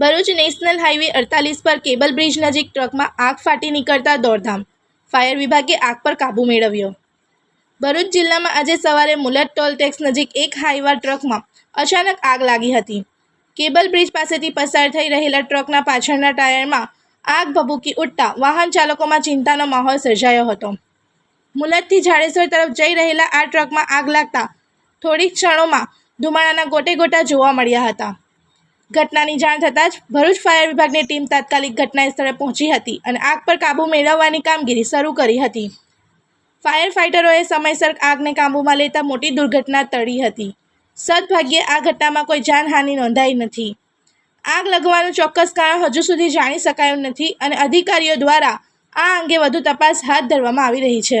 Bharuch national highway અડતાલીસ પર cable bridge નજીક ટ્રકમાં આગ ફાટી નીકળતા દોડધામ. ફાયર વિભાગે આગ પર કાબૂ મેળવ્યો. ભરૂચ જિલ્લામાં આજે સવારે મુલત ટોલ ટેક્સ નજીક એક હાઈવા ટ્રકમાં અચાનક આગ લાગી હતી. કેબલ બ્રિજ પાસેથી પસાર થઈ રહેલા ટ્રકના પાછળના ટાયરમાં આગ ભભૂકી ઉઠતા વાહન ચાલકોમાં ચિંતાનો માહોલ સર્જાયો હતો. મુલતથી જાડેશ્વર તરફ જઈ રહેલા આ ટ્રકમાં આગ લાગતા થોડીક ક્ષણોમાં ધુમાડાના ગોટે ગોટા જોવા મળ્યા હતા. ઘટનાની જાણ થતાં જ ભરૂચ ફાયર વિભાગની ટીમ તાત્કાલિક ઘટના સ્થળે પહોંચી હતી અને આગ પર કાબૂ મેળવવાની કામગીરી શરૂ કરી હતી. ફાયર ફાઇટરોએ સમયસર આગને કાબૂમાં લેતા મોટી દુર્ઘટના ટળી હતી. સદભાગ્યે આ ઘટનામાં કોઈ જાનહાનિ નોંધાઈ નથી. આગ લગવાનું ચોક્કસ કારણ હજુ સુધી જાણી શકાયું નથી અને અધિકારીઓ દ્વારા આ અંગે વધુ તપાસ હાથ ધરવામાં આવી રહી છે.